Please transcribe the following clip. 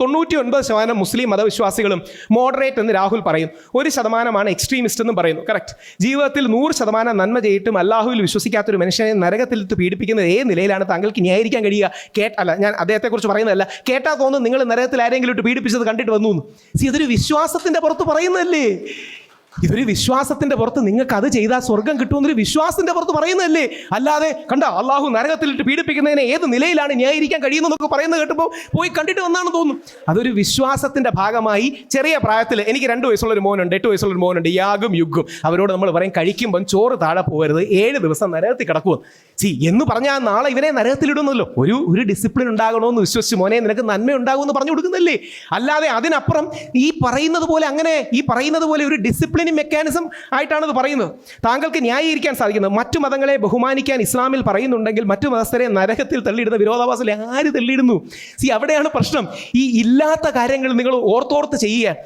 തൊണ്ണൂറ്റി ഒൻപത് ശതമാനം മുസ്ലിം മതവിശ്വാസികളും മോഡറേറ്റ് എന്ന് രാഹുൽ പറയും. ഒരു ശതമാനമാണ് എക്സ്ട്രീമിസ്റ്റ് എന്നും പറയുന്നു. കറക്റ്റ് ജീവിതത്തിൽ നൂറ് ശതമാനം നന്മ ചെയ്തിട്ടും അല്ലാഹുവിൽ വിശ്വസിക്കാത്തൊരു മനുഷ്യനെ നരകത്തിലിട്ട് പീഡിപ്പിക്കുന്നത് ഏത് നിലയിലാണ് താങ്കൾക്ക് ന്യായീകരിക്കാൻ കഴിയുക? കേട്ട അല്ല ഞാൻ അദ്ദേഹത്തെക്കുറിച്ച് പറയുന്നതല്ല. കേട്ടാ തോന്നുന്നു നിങ്ങൾ നരകത്തിൽ ആരെങ്കിലും ഇട്ട് പീഡിപ്പിച്ചത് കണ്ടിട്ട് വന്നു സി ഇതൊരു വിശ്വാസത്തിന്റെ പുറത്ത് പറയുന്നതല്ലേ? ഇതൊരു വിശ്വാസത്തിന്റെ പുറത്ത് നിങ്ങൾക്ക് അത് ചെയ്താൽ സ്വർഗം കിട്ടുമെന്നൊരു വിശ്വാസത്തിന്റെ പുറത്ത് പറയുന്നതല്ലേ? അല്ലാതെ കണ്ട അള്ളാഹു നരകത്തിലിട്ട് പീഡിപ്പിക്കുന്നതിനെ ഏത് നിലയിലാണ് ന്യായീകരിക്കാൻ കഴിയുന്നതൊക്കെ പറയുന്നത് കേട്ടപ്പോൾ പോയി കണ്ടിട്ട് വന്നാണെന്ന് തോന്നുന്നു. അതൊരു വിശ്വാസത്തിന്റെ ഭാഗമായി ചെറിയ പ്രായത്തിൽ എനിക്ക് രണ്ട് വയസ്സുള്ള ഒരു മോനുണ്ട് എട്ട് വയസ്സുള്ള ഒരു മോനുണ്ട് യാഗും യുഗും. അവരോട് നമ്മൾ പറയും കഴിക്കുമ്പം ചോറ് താഴെ പോകരുത് ഏഴ് ദിവസം നരകത്തിൽ കിടക്കുമെന്ന് സി എന്ന് പറഞ്ഞാൽ നാളെ ഇവനെ നരകത്തിലിടുന്നല്ലോ. ഒരു ഒരു ഡിസിപ്ലിൻ ഉണ്ടാകണമെന്ന് വിശ്വസിച്ച് മോനെ നിനക്ക് നന്മ ഉണ്ടാകുമെന്ന് പറഞ്ഞു കൊടുക്കുന്നല്ലേ അല്ലാതെ അതിനപ്പുറം ഈ പറയുന്നത് പോലെ അങ്ങനെ ഈ പറയുന്നത് പോലെ ഒരു ഡിസിപ്ലിനിങ് മെക്കാനിസം ആയിട്ടാണ് പറയുന്നത്. താങ്കൾക്ക് ന്യായീകരിക്കാൻ സാധിക്കുന്നത്. മറ്റു മതങ്ങളെ ബഹുമാനിക്കാൻ ഇസ്ലാമിൽ പറയുന്നുണ്ടെങ്കിൽ മറ്റു മതസ്ഥരെ നരകത്തിൽ തള്ളിയിടുന്ന വിരോധാഭാസത്തിൽ ആര് തള്ളിയിടുന്നു? സി അവിടെയാണ് പ്രശ്നം. ഈ ഇല്ലാത്ത കാര്യങ്ങൾ നിങ്ങൾ ഓർത്തോർത്ത് ചെയ്യുക.